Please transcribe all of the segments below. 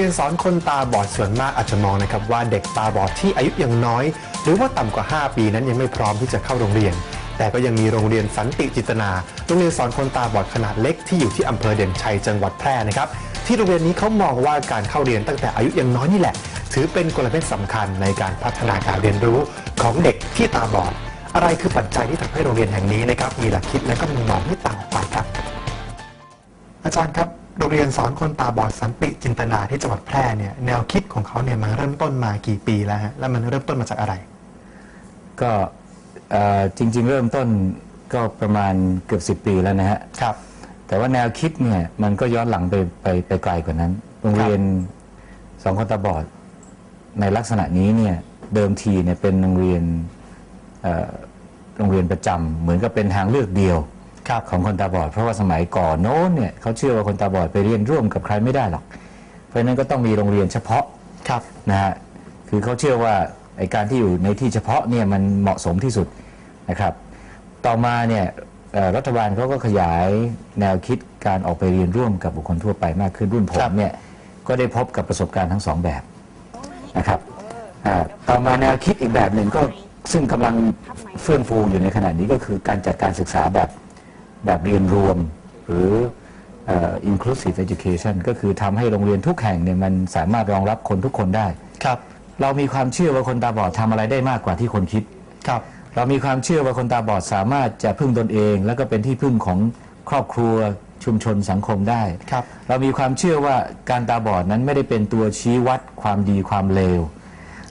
ดีครับโรงเรียนสอนคนตาบอดส่วนมากอาจจะมองนะครับว่าเด็กตาบอดที่อายุยังน้อย หรือว่าต่ำกว่า 5 ปีนั้นยังไม่พร้อมที่จะเข้าโรงเรียน แต่ก็ยังมีโรงเรียนสันติจิตนา โรงเรียนสอนคนตาบอดขนาดเล็กที่อยู่ที่อำเภอเด่นชัยจังหวัดแพร่นะครับที่โรงเรียนนี้เขามองว่าการเข้าเรียนตั้งแต่อายุยังน้อยนี่แหละ ถือเป็นกลเม็ดสำคัญในการพัฒนาการเรียนรู้ของเด็กที่ตาบอด อะไรคือปัจจัยที่ทำให้โรงเรียนแห่งนี้นะครับมีหลักคิดและก็มุมมองที่ต่างออกไปครับ อาจารย์ครับ โรงเรียนสอนคนตาบอดสันติจินตนาที่จังหวัดแพร่เนี่ยแนวคิดของเขาเนี่ยมันเริ่มต้นมากี่ปีแล้วฮะแล้วมันเริ่มต้นมาจากอะไร ก็เอ่อจริง ๆ เริ่มต้นก็ประมาณเกือบ10 ปีแล้วนะฮะครับ แต่ว่าแนวคิดเนี่ยมันก็ย้อนหลังไปไปไปไกลกว่านั้น โรงเรียนสองคนตาบอดในลักษณะนี้เนี่ยเดิมทีเนี่ยเป็นโรงเรียนเอ่อโรงเรียนประจำเหมือนกับเป็นทางเลือกเดียวครับ ของคนตาบอด เพราะว่าสมัยก่อนโน้นเนี่ยเขาเชื่อว่าคนตาบอดไปเรียนร่วมกับใครไม่ได้หรอก เพราะฉะนั้นก็ต้องมีโรงเรียนเฉพาะครับนะฮะคือเขาเชื่อว่าไอการที่อยู่ในที่เฉพาะเนี่ยมันเหมาะสมที่สุดนะครับ ต่อมาเนี่ยเอ่อรัฐบาลเขาก็ขยายแนวคิดการออกไปเรียนร่วมกับบุคคลทั่วไปมากขึ้นรุ่นผมเนี่ยก็ได้พบกับประสบการณ์ทั้งสองแบบนะครับอ่าต่อมาแนวคิดอีกแบบหนึ่งก็ซึ่งกำลังเฟื่องฟูอยู่ในขณะนี้ก็คือการจัดการศึกษาแบบ แบบเรียนรวมหรือเอ่อ inclusive education ก็คือทำให้โรงเรียนทุกแห่งเนี่ยมันสามารถรองรับคนทุกคนได้ ครับ เรามีความเชื่อว่าคนตาบอดทำอะไรได้มากกว่าที่คนคิด ครับ เรามีความเชื่อว่าคนตาบอดสามารถจะพึ่งตนเอง แล้วก็เป็นที่พึ่งของครอบครัวชุมชนสังคมได้ ครับ เรามีความเชื่อว่าการตาบอดนั้นไม่ได้เป็นตัวชี้วัดความดีความเลว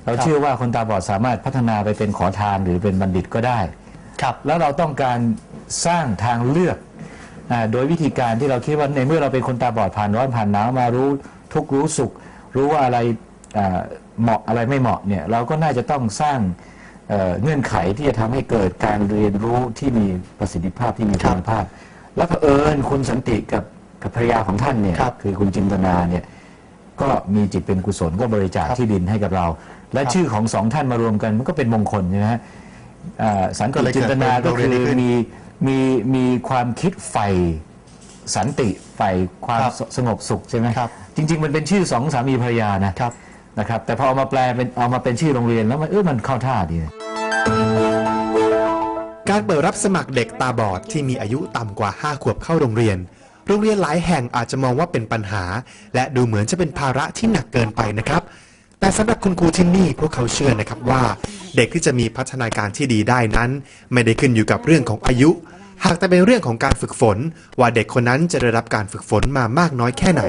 เราเชื่อว่าคนตาบอดสามารถพัฒนาไปเป็นขอทานหรือเป็นบัณฑิตก็ได้ ครับ แล้วเราต้องการ สร้างทางเลือกอาโดยวิธีการที่เราคิดว่าในเมื่อเราเป็นคนตาบอดผ่านร้อนผ่านหนาวมารู้ทุกข์รู้สุข รู้ว่าอะไรอ่าเหมาะอะไรไม่เหมาะเนี่ยเราก็น่าจะต้องสร้างเอ่อเงื่อนไขที่จะทำให้เกิดการเรียนรู้ที่มีประสิทธิภาพที่มีคุณภาพ แล้วเผอิญคุณสันติกับกับภรรยาของท่านเนี่ยครับคือคุณจินตนาเนี่ยก็มีจิตเป็นกุศลก็บริจาคครับที่ดินให้กับเรา และครับชื่อของสองท่านมารวมกันมันก็เป็นมงคลใช่ไหมฮะอ่าสันก็ติเลยเกิจิดนตนาเป็นก็โรงเรีคืยนนี้อขึ้นมี มีมีความคิดใฝ่สันติใฝ่ความครับสสงบสุขใช่ไหมครับจริง ๆ มันเป็นชื่อสองสามีภรรยานะครับ นะครับ แต่พอเอามาแปลเป็นเอามาเป็นชื่อโรงเรียนแล้วมันเออมันเข้าท่าดีนะ การเปิดรับสมัครเด็กตาบอดที่มีอายุต่ำกว่า 5 ขวบเข้าโรงเรียน โรงเรียนหลายแห่งอาจจะมองว่าเป็นปัญหา และดูเหมือนจะเป็นภาระที่หนักเกินไปนะครับ แต่สำหรับคุณครูที่นี่พวกเขาเชื่อนะครับว่า เด็กที่จะมีพัฒนาการที่ดีได้นั้น ไม่ได้ขึ้นอยู่กับเรื่องของอายุ หากแต่เป็นเรื่องของการฝึกฝน ว่าเด็กคนนั้นจะได้รับการฝึกฝนมามากน้อยแค่ไหน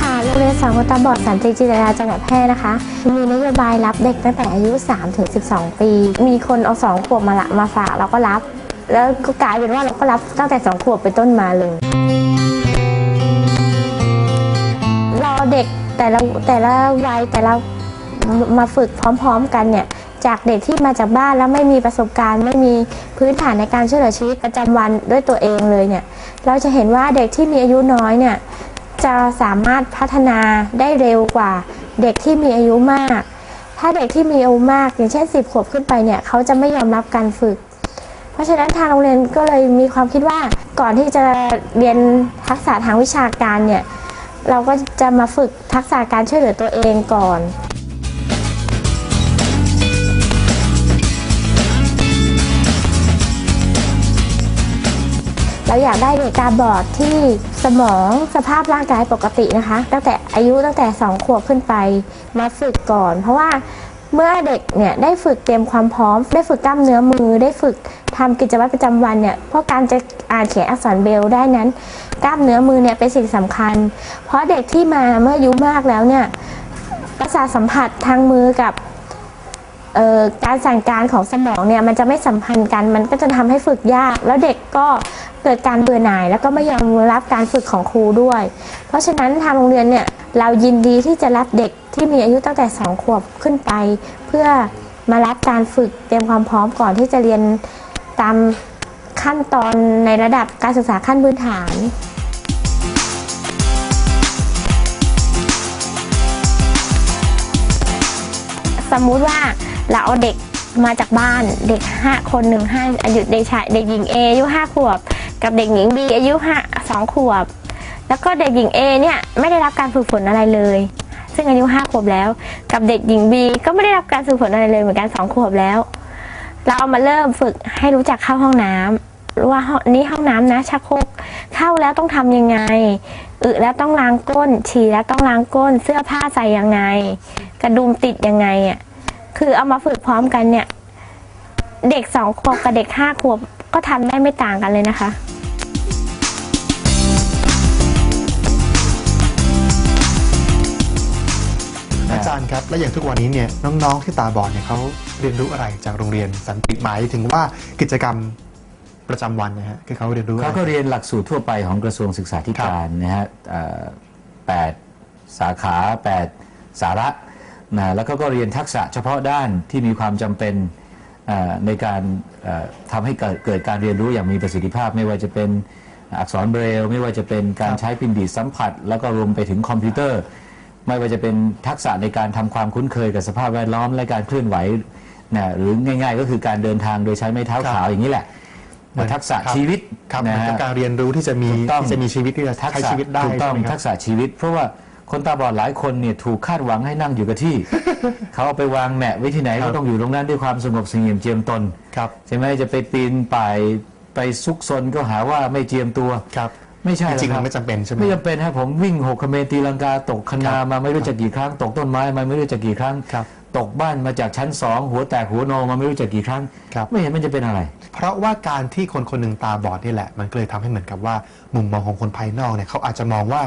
ค่ะโรงเรียนสอนคนตาบอดสันติจิตนาจังหวัดแพร่นะคะ มีนโยบายรับเด็กตั้งแต่อายุ 3 ถึง 12 ปี มีคนเอาสองขวบมาละมาฝากเราก็รับ แล้วก็กลายเป็นว่าเราก็รับตั้งแต่สองขวบเป็นต้นมาเลยรอเด็ก แต่ละแต่ละวัยแต่ละมาฝึกพร้อม ๆ กันเนี่ยจากเด็กที่มาจากบ้านแล้วไม่มีประสบการณ์ ไม่มีพื้นฐานในการช่วยเหลือชีวิตประจำวันด้วยตัวเองเลยเนี่ยเราจะเห็นว่าเด็กที่มีอายุน้อยเนี่ยจะสามารถพัฒนาได้เร็วกว่าเด็กที่มีอายุมาก ถ้าเด็กที่มีอายุมาก อย่างเช่น 10 ขวบขึ้นไปเนี่ยเขาจะไม่ยอมรับการฝึก เพราะฉะนั้นทางโรงเรียนก็เลยมีความคิดว่าก่อนที่จะเรียนทักษะทางวิชาการเนี่ย เราก็จะมาฝึกทักษะการช่วยเหลือตัวเองก่อนเราอยากได้เด็กตาบอดที่สมองสภาพร่างกายปกตินะคะ ตั้งแต่อายุตั้งแต่ 2 ขวบขึ้นไปมาฝึกก่อน เพราะว่า เมื่อเด็กเนี่ยได้ฝึกเตรียมความพร้อม ได้ฝึกกล้ามเนื้อมือ ได้ฝึกทำกิจวัตรประจำวันเนี่ยเพราะการจะอ่านเขียนอักษรเบรลได้นั้น กล้ามเนื้อมือเนี่ยเป็นสิ่งสำคัญ เพราะเด็กที่มาเมื่ออายุมากแล้วเนี่ยประสาทสัมผัสทางมือกับการสั่งการของสมองเนี่ยมันจะไม่สัมพันธ์กัน มันก็จะทำให้ฝึกยาก แล้วเด็กก็ เกิดการเบื่อหน่าย แล้วก็ไม่ยอมรับการฝึกของครูด้วย เพราะฉะนั้นทางโรงเรียนเนี่ยเรายินดีที่จะรับเด็กที่มีอายุตั้งแต่ 2 ขวบขึ้นไป เพื่อมารับการฝึกเตรียมความพร้อมก่อนที่จะเรียนตามขั้นตอนในระดับการศึกษาขั้นพื้นฐาน สมมุติว่าเราเอาเด็กมาจากบ้านเด็กห้าคนหนึ่งห้าอายุเด็กชายเด็กหญิง A อายุห้าขวบ กับเด็กหญิง B อายุห้าสองขวบ แล้วก็เด็กหญิง A เนี่ยไม่ได้รับการฝึกฝนอะไรเลย ซึ่งอายุห้าขวบแล้ว กับเด็กหญิง B ก็ไม่ได้รับการฝึกฝนอะไรเลยเหมือนกันสองขวบแล้ว เราเอามาเริ่มฝึกให้รู้จักเข้าห้องน้ำว่าห้องนี่ห้องน้ำนะชักโครกเข้าแล้วต้องทำยังไงอึแล้วต้องล้างก้น ฉี่แล้วต้องล้างก้น เสื้อผ้าใส่ยังไง กระดุมติดยังไงอะคือเอามาฝึกพร้อมกันเนี่ย เด็กสองขวบกับเด็กห้าขวบก็ทำได้ไม่ต่างกันเลยนะคะ จารย์ครับ และอย่างทุกวันนี้เนี่ยน้องๆที่ตาบอดเนี่ยเขาเรียนรู้อะไรจากโรงเรียนสันติหมายถึงว่ากิจกรรมประจำวันนะฮะคือเขาเรียนรู้เขาก็เรียนหลักสูตรทั่วไปของกระทรวงศึกษาธิการนะฮะแปดสาขา 8 สาระนะแล้วก็ก็เรียนทักษะเฉพาะด้านที่มีความจำเป็นในการเอ่อทำให้เกิดเกิดการเรียนรู้อย่างมีประสิทธิภาพ ไม่ว่าจะเป็นอักษรเบรล ไม่ว่าจะเป็นการใช้พิมพ์ดีดสัมผัส แล้วก็รวมไปถึงคอมพิวเตอร์ ไม่ว่าจะเป็นทักษะในการทำความคุ้นเคยกับสภาพแวดล้อมและการเคลื่อนไหวนะหรือง่าย ๆ ก็คือการเดินทางโดยใช้ไม้เท้าขาวอย่างนี้แหละเหมือนทักษะครับชีวิตครับเหมืนะอนกับฮะการเรียนรู้ที่จะมีถูกต้องที่จะมีชีวิตที่จะทักใช้ษะชีวิตได้ถูกต้องใช่ไหมคทัรับกษะชีวิต เพราะว่าคนตาบอดหลายคนเนี่ยถูกคาดหวังให้นั่งอยู่กับที่ เขาเอาไปวางแหมะไว้ที่ไหนครัก็บต้องอยู่ตรงนั้นด้วยความสงบเสงี่ยมเจียมตนครับใช่ไหมจะไปปีนป่ายไปซุกซนก็หาว่าไม่เจียมตัวครับ ไม่ใช่จริงๆหอมัคนไม่จำเป็นใช่ไหมไม่จำเป็นครับผมวิ่งหกคเมนตีลังกาตกคคณารับมาไม่รู้จักกี่ครั้ง ตกต้นไม้มาไม่รู้จักกี่ครั้งครับตกบ้านมาจากชั้นสองหัวแตกหัวโนมาไม่รู้จักกี่ครั้งครับไม่เห็นมันจะเป็นอะไร เพราะว่าการที่คนคนหนึ่งตาบอดนี่แหละ มันก็เลยทำให้เหมือนกับว่ามุมมองของคนภายนอกเนี่ยเขาอาจจะมองว่า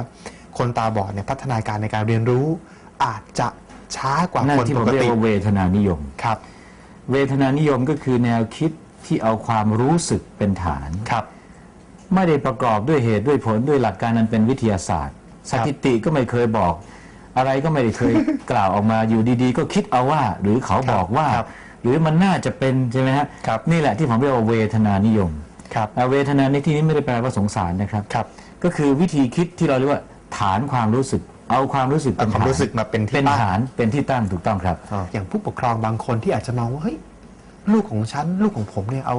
คนตาบอดเนี่ยพัฒนาการในการเรียนรู้ อาจจะช้ากว่านั่นคนที่ปผมกเรียติกว่าเวทนานิยมครับ เวทนานิยมก็คือแนวคิดที่เอาความรู้สึกเป็นฐานครับ ไม่ได้ประกอบด้วยเหตุด้วยผลด้วยหลักการนั้นเป็นวิทยาศาสตร์ สถิติก็ไม่เคยบอก อะไรก็ไม่ได้เคยกล่าวออกมาอยู่ดีๆ ก็คิดเอาว่า หรือเขาบอกว่าครับหรือมันน่าจะเป็นใช่ไหมฮะครับนี่แหละที่ผมเรียกว่าเวทนานิยมครับอ่าเวทนาในที่นี้ไม่ได้แปลว่าสงสารนะครับครับก็คือวิธีคิดที่เราเรียกว่าฐานความรู้สึก เอาความรู้สึกเอาเป็นความฐานรู้สึกมาเป็นที่เป็นตั้งฐานเป็นที่ตั้งถูกต้องครับอ่าอย่างผู้ปกครองบางคนที่อาจจะมองว่าเฮ้ยลูกของฉันลูกของผมเนี่ยเอา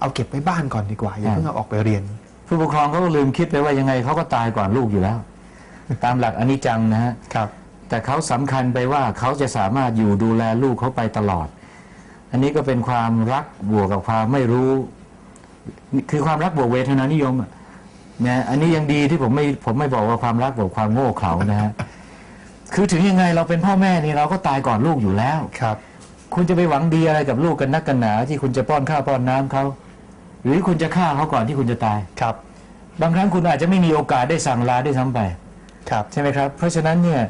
เอาเก็บไว้บ้านก่อนดีกว่าอย่าเพิ่งเอาออกไปเรียน ผู้ปกครองเขาก็ลืมคิดไปว่ายังไงเขาก็ตายก่อนลูกอยู่แล้ว ตามหลักอนิจจังนะฮะครับแต่เขาสำคัญไปว่าเขาจะสามารถอยู่ดูแลลูกเขาไปตลอด อันนี้ก็เป็นความรักบวกกับความไม่รู้ คือความรักบวกเวทนานิยมอะนะอันนี้ยังดีที่ผมไม่ผมไม่บอกว่าความรักบวกความโง่เขลานะฮะคือถึงยังไงเราเป็นพ่อแม่นี่เราก็ตายก่อนลูกอยู่แล้วครับ คุณจะไปหวังดีอะไรกับลูกกันนักกันหนา ที่คุณจะป้อนข้าวป้อนน้ำเขา หรือคุณจะฆ่าเขาก่อนที่คุณจะตาย ครับ บางครั้งคุณอาจจะไม่มีโอกาสได้สั่งลาได้วยซ้ำไป ครับ ใช่ไหมครับ เพราะฉะนั้นเนี่ย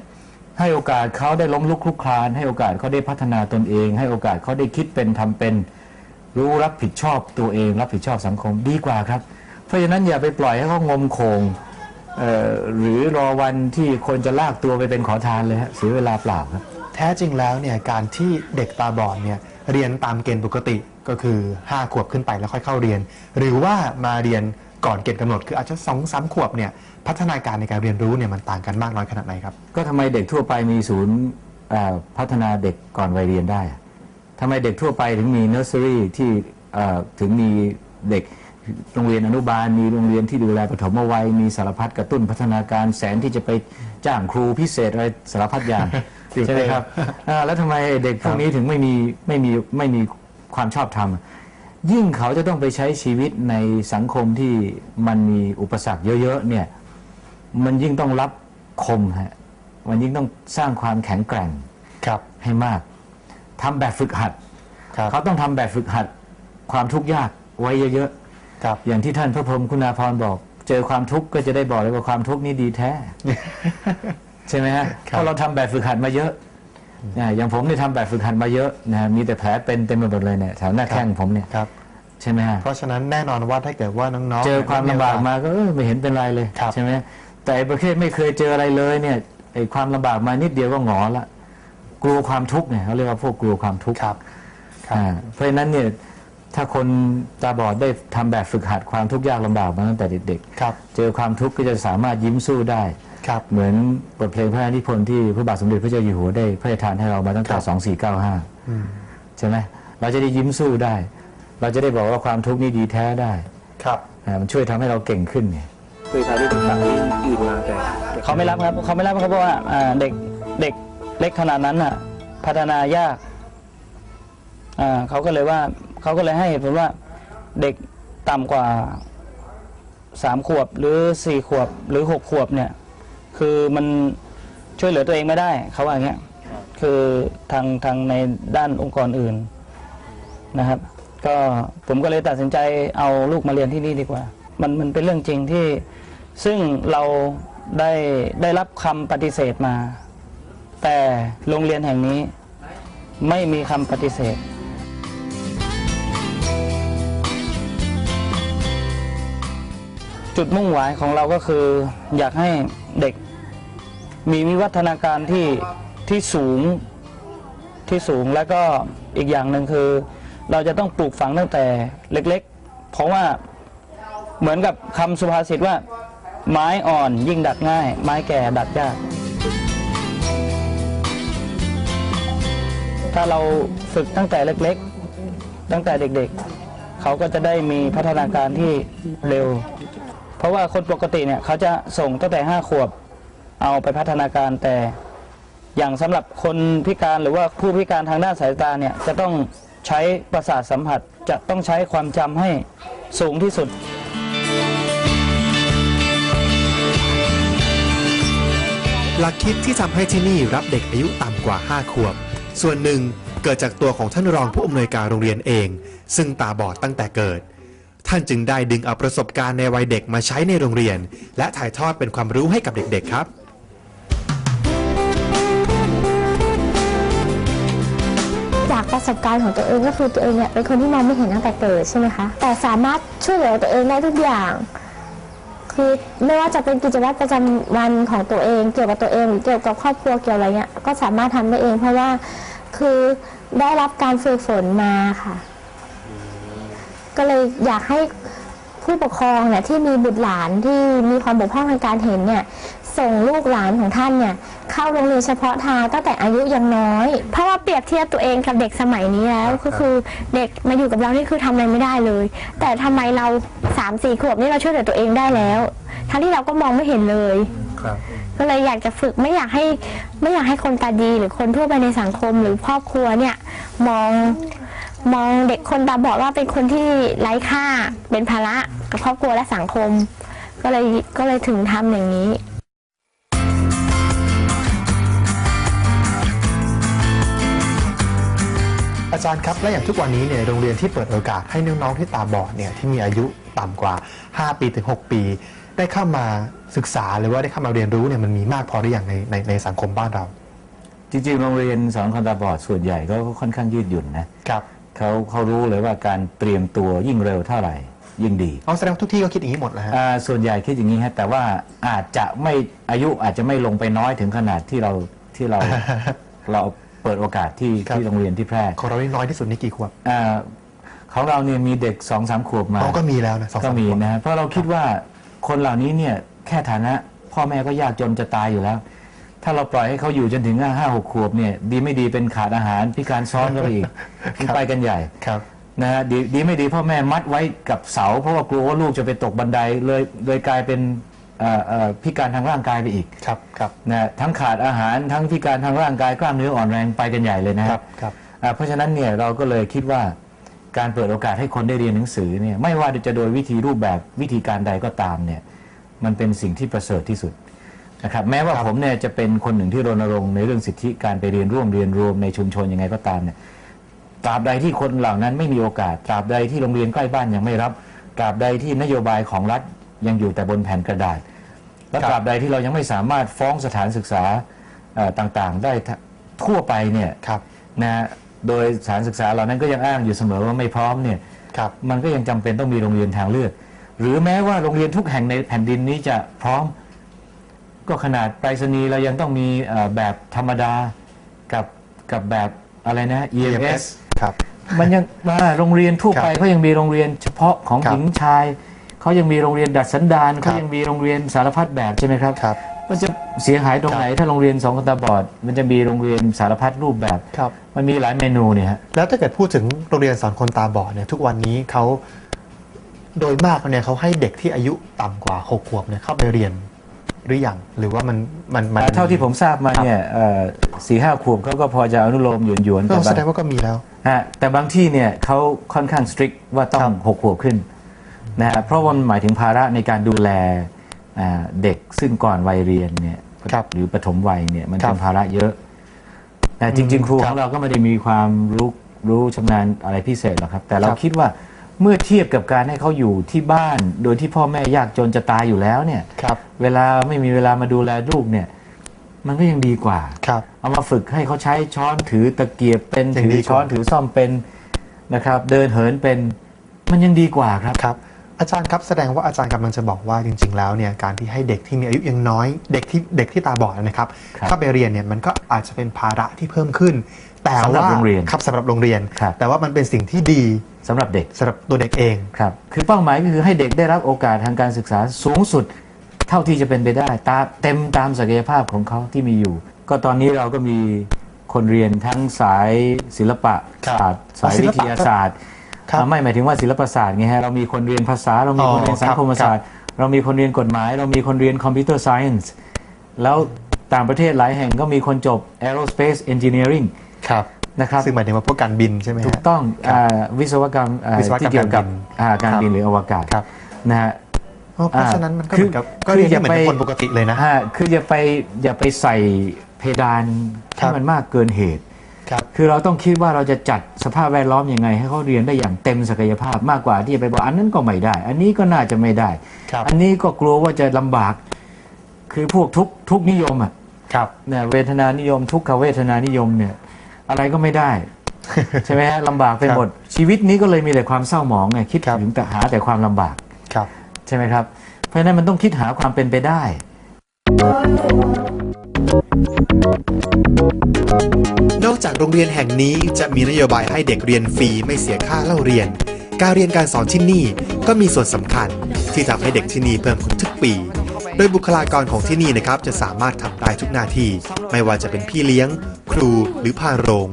ให้โอกาสเขาได้ล้มลุกคลุกคลาน ให้โอกาสเขาได้พัฒนาตนเอง ให้โอกาสเขาได้คิดเป็นทำเป็น รู้รับผิดชอบตัวเอง รับผิดชอบสังคมดีกว่าครับ เพราะฉะนั้นอย่าไปปล่อยให้เขางมโคงเอ่อหรือรอวันที่คนจะลากตัวไปเป็นขอทานเลยฮะเสียเวลาเปล่าครับ แท้จริงแล้วเนี่ยการที่เด็กตาบอดเนี่ย เรียนตามเกณฑ์ปกติก็คือ 5 ขวบขึ้นไปแล้วค่อยเข้าเรียน หรือว่ามาเรียนก่อนเกณฑ์กำหนดคืออาจจะสองสามขวบเนี่ยพัฒนาการในการเรียนรู้เนี่ยมันต่างกันมากน้อยขนาดไหนครับ ก็ทำไมเด็กทั่วไปมีศูนย์พัฒนาเด็กก่อนวัยเรียนได้อะทำไมเด็กทั่วไปถึงมีเนอร์เซอรี่ที่ถึงมีเด็กโรงเรียนอนุบาล มีโรงเรียนที่ดูแลปฐมวัยมีสารพัดกระตุ้นพัฒนาการแสนที่จะไปจ้างครูพิเศษอะไรสารพัดอย่าง อร์ใช่ไหมครับอ่าแล้วทำไมเด็กพวกนี้ถึงไม่มีไม่มีไม่มีความชอบธรรมยิ่งเขาจะต้องไปใช้ชีวิตในสังคมที่มันมีอุปสรรคเยอะๆเนี่ย มันยิ่งต้องรับคมฮะมันยิ่งต้องสร้างความแข็งแกร่งครับให้มากทำแบบฝึกหัดครับเขาต้องทำแบบฝึกหัดความทุกข์ยากไว้เยอะครับๆอย่างที่ท่านพระพรหมคุณาภรณ์บอก เจอความทุกข์ก็จะได้บอกเลยว่าความทุกข์นี่ดีแท้ ใช่ไหมฮะครับเพราะเราทำแบบฝึกหัดมาเยอะนะอย่างผมนี่ทำแบบฝึกหัดมาเยอะนะมีแต่แผลเป็นเต็มไปหมดเลยเนี่ยแถวหน้าแข้งผมเนี่ยครับใช่ไหมฮะเพราะฉะนั้นแน่นอนว่าถ้าเกิดว่าน้องๆเจอความลำบากมาก็เออไม่เห็นเป็นไรเลยครับใช่ไหมแต่ไอ้ประเภทไม่เคยเจออะไรเลยเนี่ยไอ้ความลำบากมานิดเดียวก็หงอละกลัวความทุกข์เนี่ยเขาเรียกว่าพวกกลัวความทุกข์ครับครับอ่าเพราะฉะนั้นเนี่ยถ้าคนตาบอดได้ทำแบบฝึกหัดความทุกข์ยากลำบากมาตั้งแต่เด็กครับๆเจอความทุกข์ก็จะสามารถยิ้มสู้ได้ ครับเหมือนบทเพลงพระราชนิพนธ์ที่พระบาทสมเด็จพระเจ้าอยู่หัวได้พระราชทานให้เรามาตั้งแต่ครับ2495อืมใช่ไหมเราจะได้ยิ้มสู้ได้ เราจะได้บอกว่าความทุกข์นี่ดีแท้ได้ ครับอ่ามันช่วยทำให้เราเก่งขึ้นเนี่ยเคยพาไปศึกษาที่อื่นมาแต่แต่เขาไม่รับครับเขาไม่รับครับเพราะว่าอ่าเด็กเด็กเล็กขนาดนั้นอะพัฒนายากอ่าเขาก็เลยว่าเขาก็เลยให้เหตุผลว่าเด็กต่ำกว่าสามขวบหรือสี่ขวบหรือหกขวบเนี่ย คือมันช่วยเหลือตัวเองไม่ได้เขาว่าอย่างเงี้ยคือทางทางในด้านองค์กรอื่นนะครับ ก็ผมก็เลยตัดสินใจเอาลูกมาเรียนที่นี่ดีกว่า มันมันเป็นเรื่องจริงที่ซึ่งเราได้ได้รับคำปฏิเสธมา แต่โรงเรียนแห่งนี้ไม่มีคำปฏิเสธจุดมุ่งหมายของเราก็คืออยากให้เด็ก มีวิวัฒนาการที่ที่สูงที่สูงแล้วก็อีกอย่างหนึ่งคือ เราจะต้องปลูกฝังตั้งแต่เล็กๆ เพราะว่าเหมือนกับคำสุภาษิตว่า ไม้อ่อนยิ่งดัดง่าย ไม้แก่ดัดยากถ้าเราฝึกตั้งแต่เล็กๆ ตั้งแต่เด็กๆ เขาก็จะได้มีพัฒนาการที่เร็ว เพราะว่าคนปกติเนี่ยเขาจะส่งตั้งแต่ 5 ขวบ เอาไปพัฒนาการแต่ อย่างสำหรับคนพิการหรือว่าผู้พิการทางด้านสายตาเนี่ยจะต้องใช้ประสาทสัมผัสจะต้องใช้ความจำให้สูงที่สุด หลักคิดที่ทำให้ที่นี่รับเด็กอายุต่ำกว่า 5 ขวบ ส่วนหนึ่งเกิดจากตัวของท่านรองผู้อำนวยการโรงเรียนเอง ซึ่งตาบอดตั้งแต่เกิดท่านจึงได้ดึงเอาประสบการณ์ในวัยเด็กมาใช้ในโรงเรียน และถ่ายทอดเป็นความรู้ให้กับเด็กๆครับ ประสบการณ์ของตัวเองก็คือตัวเองเนี่ยเป็นคนที่มองไม่เห็นตั้งแต่เกิดใช่ไหมคะแต่สามารถช่วยเหลือตัวเองได้ทุกอย่าง คือไม่ว่าจะเป็นกิจวัตรประจำวันของตัวเอง เกี่ยวกับตัวเองหรือเกี่ยวกับครอบครัวเกี่ยวอะไรเงี้ยก็สามารถทำได้เอง เพราะว่าคือได้รับการฝึกฝนมาค่ะ ก็เลยอยากให้ผู้ปกครองเนี่ยที่มีบุตรหลานที่มีความบกพร่องทางการเห็นเนี่ย ส่งลูกหลานของท่านเนี่ยเข้าโรงเรียนเฉพาะทางตั้งแต่อายุยังน้อย เพราะว่าเปรียบเทียบตัวเองกับเด็กสมัยนี้แล้วก็คือเด็กมาอยู่กับเรานี่คือทำอะไรไม่ได้เลย แต่ทำไมเราสามสี่ขวบนี่เราช่วยเหลือตัวเองได้แล้ว ทั้งที่เราก็มองไม่เห็นเลยครับก็เลยอยากจะฝึกไม่อยากให้ไม่อยากให้คนตาดีหรือคนทั่วไปในสังคมหรือครอบครัวเนี่ยมองมองเด็กคนตาบอดว่าเป็นคนที่ไร้ค่าเป็นภาระกับครอบครัวและสังคม ก็เลยก็เลยถึงทำอย่างนี้ จารย์ครับและอย่างทุกวันนี้เนี่ยโรงเรียนที่เปิดโอกาสให้น้องๆที่ตาบอดเนี่ยที่มีอายุต่ำกว่า 5 ปีถึง 6 ปี ได้เข้ามาศึกษาหรือว่าได้เข้ามาเรียนรู้เนี่ยมันมีมากพอหรือยังในในในสังคมบ้านเรา จริงๆ โรงเรียนสอนคนตาบอดส่วนใหญ่ก็ค่อนข้างยืดหยุ่นนะครับเขาเขารู้เลยว่าการเตรียมตัวยิ่งเร็วเท่าไหร่ยิ่งดีเอาแสดงว่าทุกที่ก็คิดอย่างนี้หมดแล้วฮะอ่าส่วนใหญ่คิดอย่างนี้ฮะแต่ว่าอาจจะไม่อายุอาจจะไม่ลงไปน้อยถึงขนาดที่เราที่เราเรา เปิดโอกาสที่ครับ ที่โรงเรียนที่แพร่ของเรานี่น้อยที่สุดนี่กี่ขวบอ่าของเราเนี่ยมีเด็กสองสามขวบมาอ๋อก็มีแล้วนะสองก็สามมีขวบ นะฮะเพราะเราคิดว่าคนเหล่านี้เนี่ยแค่ฐานะ พ่อแม่ก็ยากจนจะตายอยู่แล้ว ถ้าเราปล่อยให้เขาอยู่จนถึงห้าหกขวบเนี่ยดีไม่ดีเป็นขาดอาหารพิการซ้อนก็ไปอีกมันไปกันใหญ่ครับ นะฮะดีดีไม่ดีพ่อแม่มัดไว้กับเสา เพราะว่ากลัวว่าลูกจะไปตกบันไดเลยเลยกลายเป็น เอ่อเอ่อพิการทางร่างกายไปอีกครับครับนะฮะทั้งขาดอาหารทั้งพิการทางร่างกายกล้ามเนื้ออ่อนแรงไปกันใหญ่เลยนะคฮะรับครับ อ่าเพราะฉะนั้นเนี่ยเราก็เลยคิดว่าการเปิดโอกาสให้คนได้เรียนหนังสือเนี่ยไม่ว่าจะโดยวิธีรูปแบบวิธีการใดก็ตามเนี่ยมันเป็นสิ่งที่ประเสริฐที่สุดนะครับแม้ว่าครับผมเนี่ยจะเป็นคนหนึ่งที่รณรงค์ในเรื่องสิทธิการไปเรียนร่วมเรียนรวมในชุมชนยังไงก็ตามเนี่ยตราบใดที่คนเหล่านั้นไม่มีโอกาส ตราบใดที่โรงเรียนใกล้บ้านยังไม่รับ ตราบใดที่นโยบายของรัฐ ยังอยู่แต่บนแผ่นกระดาษ และตราบใดที่เรายังไม่สามารถฟ้องสถานศึกษาเอ่อต่างๆ ได้ทั่วไปเนี่ยครับนะฮะโดยสถานศึกษาเหล่านั้นก็ยังอ้างอยู่เสมอว่าไม่พร้อมเนี่ยครับมันก็ยังจำเป็นต้องมีโรงเรียนทางเลือก หรือแม้ว่าโรงเรียนทุกแห่งในแผ่นดินนี้จะพร้อม ก็ขนาดไปรษณีย์เรายังต้องมีเอ่อแบบธรรมดากับกับแบบอะไรนะ EMS ครับมันยังมาโรงเรียนทั่วไปครับเขายังมีโรงเรียนเฉพาะของครับหญิงชาย เขายังมีโรงเรียนดัดสันดานครัเขาบยังมีโรงเรียนสารพัดแบบใช่ไหมครับครับมันจะเสียหายตรงไหนถ้าโรงเรียนสองคนตาบอด มันจะมีโรงเรียนสารพัดรูปแบบครับมันมีหลายเมนูเนี่ยฮะแล้วถ้าเกิดพูดถึงโรงเรียนสอนคนตาบอดเนี่ยทุกวันนี้เขาโดยมากเนี่ยเขาให้เด็กที่อายุต่ำกว่าหกขวบเนี่ยเข้าไปเรียนหรือยังหรือว่ามันมันมันเท่าที่ผมทราบมาเนี่ยสี่ห้าขวบเขาก็พอจะอนุโลมหยวนหยวนๆก็แต่แสบางดงว่าก็มีแล้วฮะแต่บางที่เนี่ยเขาค่อนข้างสตริกว่าต้อครังบหกขวบขึ้น นะฮะเพราะว่ามันหมายถึงภาระในการดูแลอ่าเด็กซึ่งก่อนวัยเรียนเนี่ยครับหรือปฐมวัยเนี่ยมันครัเป็บนภาระเยอะ แต่จริง ๆ ครูคขรับองเราก็ไม่ได้มีความรู้รู้ชำนาญอะไรพิเศษหรอกครับ แต่เราครับคิดว่าเมื่อเทียบกับการให้เขาอยู่ที่บ้าน โดยที่พ่อแม่ยากจนจะตายอยู่แล้วเนี่ยครับเวลาไม่มีเวลามาดูแลลูกเนี่ยมันก็ยังดีกว่าครับเอามาฝึกให้เขาใช้ช้อนถือตะเกียบเป็นยังถืดีอกว่าช้อนถือซ่อมเป็นนะครับ เดินเหินเป็นมันยังดีกว่าครับครับ อาจารย์ครับแสดงว่าอาจารย์กำลังจะบอกว่าจริง ๆ แล้วเนี่ยการที่ให้เด็กที่มีอายุยังน้อย เด็กที่เด็กที่ตาบอดนะครับครับเข้าไปเรียนเนี่ยมันก็อาจจะเป็นภาระที่เพิ่มขึ้น แต่สำหรับว่าโรงเรียนครับสำหรับโรงเรียนครับแต่ว่ามันเป็นสิ่งที่ดีสำหรับเด็กสำหรับตัวเด็กเองครับคือเป้าหมายก็คือให้เด็กได้รับโอกาสทางการศึกษาสูงสุด เท่าที่จะเป็นไปได้ตาเต็มตามศักยภาพของเขาที่มีอยู่ ก็ตอนนี้เราก็มีคนเรียนทั้งสายศิลปะครับศาสตร์สายศิลวิปะทยาศาสตร์ ครับอ่าไม่หมายถึงว่าศิลปศาสตร์ไงฮะเรามีคนเรียนภาษา เรามีคนเรียนอ๋อสังคมครับศาสตร์ เรามีคนเรียนกฎหมาย เรามีคนเรียนคอมพิวเตอร์ไซเอนซ์แล้วต่างประเทศหลายแห่งก็มีคนจบ aerospace engineering ครับนะครับซึ่งหมายถึงว่าพวกการบินใช่ไหมฮะถูกต้องครับอ่าวิศวกรรมอ่าวิศวกรรมที่เกี่ยวกับการบินอ่าการครับบินหรืออวกาศครับนะฮะอ๋อเพราะฉะนั้นมันก็เหมือนกับคือก็เรียนคืออย่าเหมือนกับไปคนปกติเลยนะฮะคืออย่าไปอย่าไปใส่เพดานครัให้บมันมากเกินเหตุ ครับคือเราต้องคิดว่าเราจะจัดสภาพแวดล้อมยังไง ให้เขาเรียนได้อย่างเต็มศักยภาพมากกว่าที่จะไปบอกอันนั้นก็ไม่ได้ อันนี้ก็น่าจะไม่ได้ ครับ อันนี้ก็กลัวว่าจะลำบาก คือพวกทุกทุกนิยมอะครับ เนี่ยเวทนานิยม ทุกขเวทนานิยมเนี่ย อะไรก็ไม่ได้ ใช่ไหมฮะลำบากไปหมด ชีวิตนี้ก็เลยมีแต่ความเศร้าหมองไงคิดครับ ถึงแต่หาแต่ความลำบาก ครับ ใช่ไหมครับ เพราะฉะนั้นมันต้องคิดหาความเป็นไปได้ นอกจากโรงเรียนแห่งนี้จะมีนโยบายให้เด็กเรียนฟรีไม่เสียค่าเล่าเรียน การเรียนการสอนที่นี่ก็มีส่วนสำคัญที่ทำให้เด็กที่นี่เพิ่มขึ้นทุกปี โดยบุคลากรของที่นี่นะครับจะสามารถทำได้ทุกหน้าที่ ไม่ว่าจะเป็นพี่เลี้ยง ครูหรือพานโรง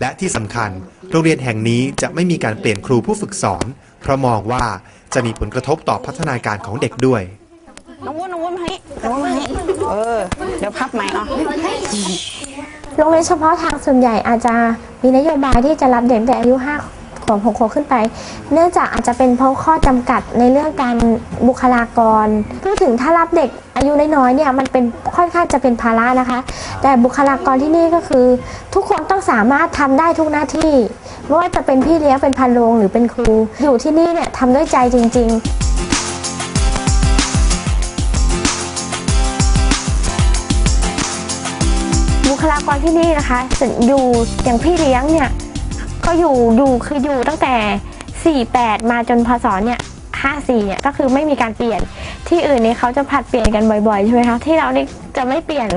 และที่สำคัญ โรงเรียนแห่งนี้จะไม่มีการเปลี่ยนครูผู้ฝึกสอน เพราะมองว่าจะมีผลกระทบต่อพัฒนาการของเด็กด้วย น้องวุ้นน้องวุ้นมาให้น้องวุ้นมาให้เออ เดี๋ยวพับใหม่เอะโรงเรียนเฉพาะทางส่วนใหญ่อาจจะมีนโยบายที่จะรับเด็กตั้งแต่อายุ5ขวบ6ขวบขึ้นไป เนื่องจากอาจจะเป็นเพราะข้อจำกัดในเรื่องการบุคลากรพูดถึงถ้ารับเด็กอายุน้อยๆเนี่ยมันเป็นค่อนข้างจะเป็นภาระนะคะ แต่บุคลากรที่นี่ก็คือ ทุกคนต้องสามารถทำได้ทุกหน้าที่ ไม่ว่าจะเป็นพี่เลี้ยงเป็นพันโรงหรือเป็นครู อยู่ที่นี่เนี่ยทำด้วยใจจริง ๆ กรที่นี่นะคะอยู่อย่างพี่เลี้ยงเนี่ยก็อยู่อยู่คืออยู่ตั้งแต่ 48 มาจนพศเนี่ย54เนี่ยก็คือไม่มีการเปลี่ยนที่อื่นเนี่ยเขาจะผัดเปลี่ยนกันบ่อยๆใช่ไหมคะที่เรานี่จะไม่เปลี่ยน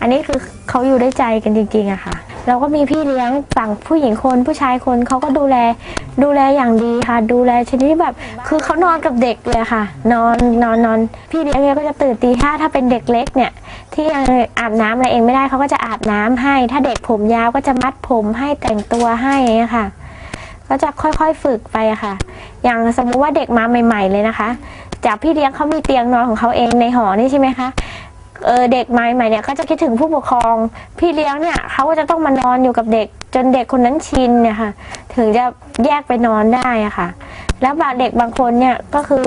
อันนี้คือเขาอยู่ได้ใจกันจริงๆอะค่ะ เราก็มีพี่เลี้ยงฝั่งผู้หญิงคนผู้ชายคนเขาก็ดูแลดูแลอย่างดีค่ะ ดูแลชนิดที่แบบ คือเขานอนกับเด็กเลยค่ะ นอนนอนนอนพี่เลี้ยงเนี่ยก็จะตื่นตีห้าถ้าเป็นเด็กเล็กเนี่ยที่ยังอาบน้ำอะไรเองไม่ได้เขาก็จะอาบน้ำให้ ถ้าเด็กผมยาวก็จะมัดผมให้แต่งตัวให้เงี้ยค่ะ ก็จะค่อยๆฝึกไปค่ะ อย่างสมมุติว่าเด็กมาใหม่ ๆเลยนะคะ จากพี่เลี้ยงเขามีเตียงนอนของเขาเองในหอนี่ใช่ไหมคะ เออเด็กมาใหม่ๆเนี่ยก็จะคิดถึงผู้ปกครอง พี่เลี้ยงเนี่ยเขาก็จะต้องมานอนอยู่กับเด็ก จนเด็กคนนั้นชินเนี่ยค่ะ ถึงจะแยกไปนอนได้อะค่ะ แล้วบางเด็กบางคนเนี่ยก็คือ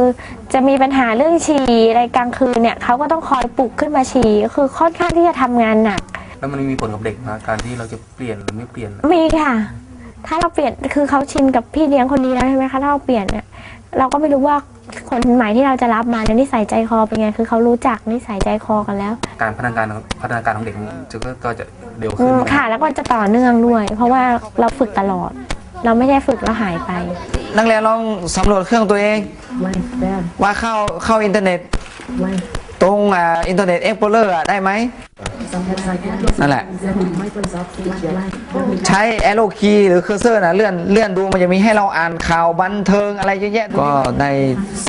จะมีปัญหาเรื่องฉี่อะไรกลางคืนเนี่ยเขาก็ต้องคอยปลุกขึ้นมาฉี่ก็คือค่อนข้างที่จะทำงานหนัก แล้วมันมีผลกับเด็กนะการที่เราจะเปลี่ยนหรือไม่เปลี่ยน มีค่ะ ถ้าเราเปลี่ยนคือเขาชินกับพี่เลี้ยงคนนี้แล้วใช่ไหมคะถ้าเราเปลี่ยนเนี่ยเราก็ไม่รู้ว่า คนใหม่ที่เราจะรับมาเนี่ยนิสัยใจคอเป็นไงคือเขารู้จักนิสัยใจคอกันแล้ว การพัฒนาการพัฒนาการของเด็กจะก็ก็จะเร็วอืขึ้นมค่ะ แล้วก็จะต่อเนื่องด้วย เพราะว่าเราฝึกตลอด เราไม่ได้ฝึกแล้วหายไป นักเรียนลองสำรวจเครื่องตัวเองว่าเข้าเข้าอินเทอร์เน็ตตรงอ่าอินเทอร์เน็ตเอ็กโพเลอร์ได้ไหม นั่นแหละ ใช้แอโรคีหรือเคอร์เซอร์นะเลื่อนเลื่อนดูมันจะมีให้เราอ่านข่าวบันเทิงอะไรเยอะแยะก็ได้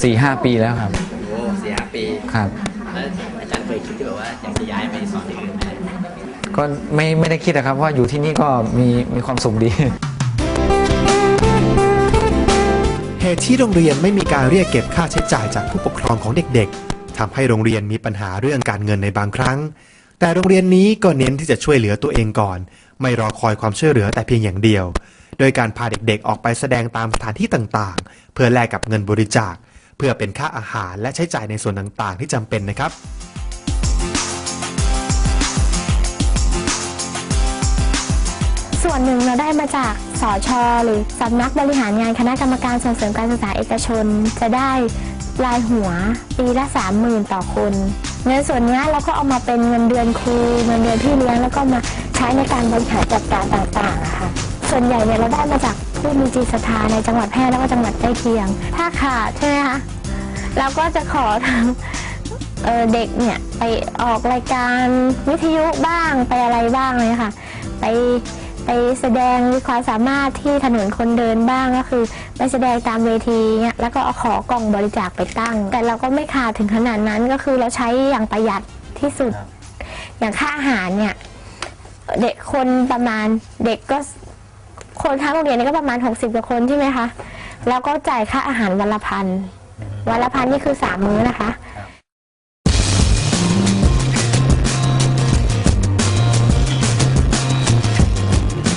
สี่ห้าปีแล้วครับโอ้สี่ห้าปีครับแล้วอาจารย์เคยคิดที่แบบว่าอยากจะย้ายไปสอนที่อื่นไหมก็ไม่ไม่ได้คิดนะครับว่าอยู่ที่นี่ก็มีมีความสุขดีเหตุที่โรงเรียนไม่มีการเรียกเก็บค่าใช้จ่ายจากผู้ปกครองของเด็กๆทำให้โรงเรียนมีปัญหาเรื่องการเงินในบางครั้ง แต่โรงเรียนนี้ก็เน้นที่จะช่วยเหลือตัวเองก่อน ไม่รอคอยความช่วยเหลือแต่เพียงอย่างเดียว โดยการพาเด็กๆ ออกไปแสดงตามสถานที่ต่างๆ เพื่อแลกกับเงินบริจาค เพื่อเป็นค่าอาหารและใช้จ่ายในส่วนต่างๆ ที่จำเป็นนะครับส่วนหนึ่งเราได้มาจากสอชอหรือสำนักบริหารงานคณะกรรมการส่งเสริมการศึกษาเอกชน จะได้รายหัวปีละสามหมื่นต่อคน เงินส่วนนี้เราก็เอามาเป็นเงินเดือนครูเงินเดือนพี่เลี้ยงแล้วก็มาใช้ในการบริหารจัดการต่างๆอะค่ะ ส่วนใหญ่เนี่ยเราได้มาจากผู้มีจิตศรัทธาในจังหวัดแพร่แล้วก็จังหวัดใกล้เคียง ถ้าขาดใช่ไหมคะเราก็จะขอทางเเด็กเนี่ยไปออกรายการวิทยุบ้างไปอะไรบ้างเลยค่ะ ไป ไปแสดงความสามารถที่ถนนคนเดินบ้างก็คือ ไปแสดงตามเวทีเนี่ยแล้วก็เอาขอกล่องบริจาคไปตั้ง แต่เราก็ไม่ขาดถึงขนาดนั้นก็คือเราใช้อย่างประหยัดที่สุด อย่างค่าอาหารเนี่ยเด็กคนประมาณเด็กก็คนทั้งโรงเรียนนี่ก็ประมาณ 60กว่าคนใช่ไหมคะ แล้วก็จ่ายค่าอาหารวันละพันวันละพันนี่คือสามมื้อนะคะ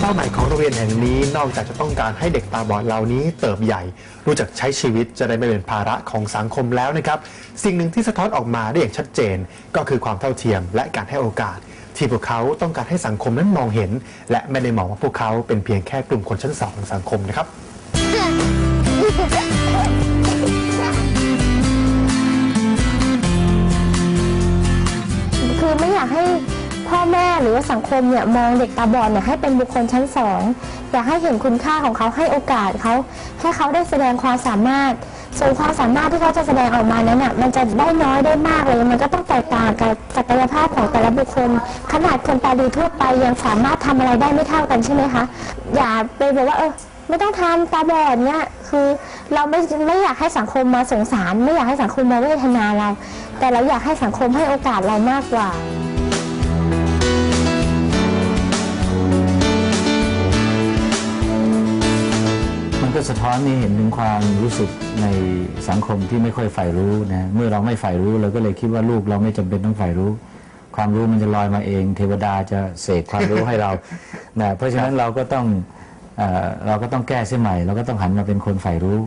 าหมายของโรงเรียนแห่งนี้นอกจากจะต้องการให้เด็กตาบอดเหล่านี้เติบใหญ่ รู้จักใช้ชีวิตจะได้ไม่เป็นภาระของสังคมแล้วนะครับ สิ่งหนึ่งที่สะท้อนออกมาได้อย่างชัดเจน ก็คือความเท่าเทียมและการให้โอกาส ที่พวกเขาต้องการให้สังคมนั้นมองเห็น และไม่ได้มองว่าพวกเขาเป็นเพียงแค่กลุ่มคนชั้นสองของสังคมนะครับ คือไม่อยากให้ พ่อแม่หรือว่าสังคมเนี่ยมองเด็กตาบอดเนี่ยให้เป็นบุคคลชั้นสองอยากให้เห็นคุณค่าของเขาให้โอกาสเขาให้เขาได้แสดงความสามารถ ส่วนความสามารถที่เขาจะแสดงออกมานั้นน่ะมันจะได้น้อยได้มากเลย มันก็ต้องแตกต่างกับศักยภาพของแต่ละบุคคล ขนาดคนตาดีทั่วไปยังสามารถทำอะไรได้ไม่เท่ากันใช่ไหมคะอย่าไปบอกว่าเออไม่ต้องทำตาบอดเนี่ยคือเราไม่ไม่อยากให้สังคมมาสงสาร ไม่อยากให้สังคมมาเวทนาเรา แต่เราอยากให้สังคมให้โอกาสเรามากกว่า ก็สะท้อนให้เห็นถึงความรู้สึกในสังคมที่ไม่ค่อยใฝ่รู้นะเมื่อเราไม่ใฝ่รู้เราก็เลยคิดว่าลูกเราไม่จำเป็นต้องใฝ่รู้ ความรู้มันจะลอยมาเอง เทวดาจะเสกความรู้ให้เรานะเพราะฉะนั้นเราก็ต้องเอ่อเราก็ต้องแก้เสียใหม่ เราก็ต้องหันมาเป็นคนใฝ่รู้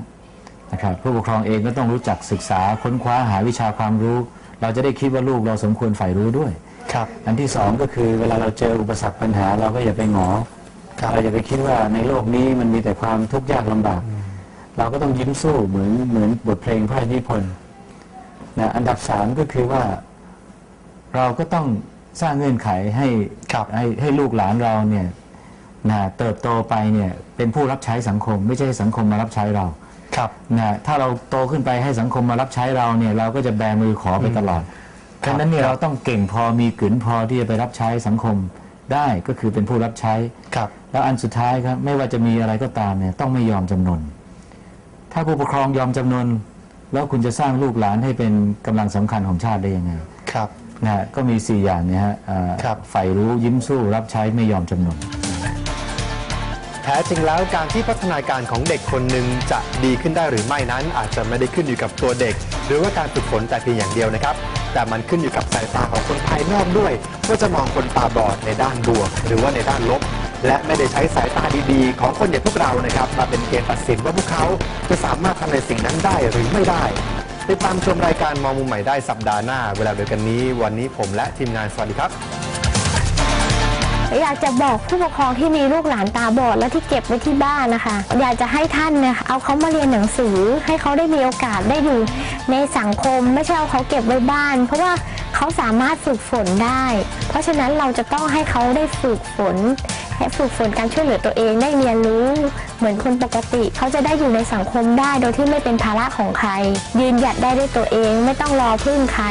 นะครับผู้ปกครองเองก็ต้องรู้จักศึกษาค้นคว้าหาวิชาความรู้ เราจะได้คิดว่าลูกเราสมควรใฝ่รู้ด้วยครับอันที่สองก็คือเวลาเราเจออุปสรรคปัญหาเราก็อย่าไปหงอครับ เราอย่าไปคิดว่าในโลกนี้มันมีแต่ความทุกข์ยากลำบาก เราก็ต้องยิ้มสู้เหมือนเหมือนบทเพลงพระราชนิพนธ์นะอันดับสามก็คือว่า เราก็ต้องสร้างเงื่อนไขให้ครับให้ให้ลูกหลานเราเนี่ยนะเติบโตไปเนี่ยเป็นผู้รับใช้สังคม ไม่ใช่สังคมมารับใช้เราครับนะถ้าเราโตขึ้นไปให้สังคมมารับใช้เราเนี่ยเราก็จะแบมือขอไปตลอดครัดับงนั้นเนี่ยครับเราต้องเก่งพอมีกลืนพอที่จะไปรับใช้สังคม ได้ก็คือเป็นผู้รับใช้ครับ แล้วอันสุดท้ายครับ ไม่ว่าจะมีอะไรก็ตามเนี่ยต้องไม่ยอมจำนน ถ้าผู้ปกครองยอมจำนน แล้วคุณจะสร้างลูกหลานให้เป็นกำลังสำคัญของชาติได้ยังไงครับนะฮะก็มี 4 อย่างเนี่ยฮะเอ่อครับใฝ่รู้ยิ้มสู้รับใช้ไม่ยอมจำนนแท้จริงแล้วการที่พัฒนาการของเด็กคนหนึ่งจะดีขึ้นได้หรือไม่นั้น อาจจะไม่ได้ขึ้นอยู่กับตัวเด็ก หรือว่าการฝึกฝนแต่เพียงอย่างเดียวนะครับ แต่มันขึ้นอยู่กับสายตาของคนภายนอกด้วยว่าจะมองคนตาบอดในด้านบวก หรือว่าในด้านลบ และไม่ได้ใช้สายตาดีๆ ของคนอย่างพวกเรานะครับมาเป็นเกณฑ์ตัดสินว่าพวกเขาจะสามารถทำในสิ่งนั้นได้หรือไม่ได้ติดตามชมรายการมองมุมใหม่ได้สัปดาห์หน้า เวลาเดียวกันนี้ วันนี้ผมและทีมงานสวัสดีครับ อยากจะบอกผู้ปกครองที่มีลูกหลานตาบอดและที่เก็บไว้ที่บ้านนะคะ อยากจะให้ท่านเนี่ยเอาเขามาเรียนหนังสือ ให้เขาได้มีโอกาสได้อยู่ในสังคมไม่ใช่เอาเขาเก็บไว้บ้าน เพราะว่าเขาสามารถฝึกฝนได้ เพราะฉะนั้นเราจะต้องให้เขาได้ฝึกฝนให้ฝึกฝนการช่วยเหลือตัวเองได้เรียนรู้ เหมือนคนปกติ เขาจะได้อยู่ในสังคมได้โดยที่ไม่เป็นภาระของใคร ยืนหยัดได้ด้วยตัวเองไม่ต้องรอพึ่งใคร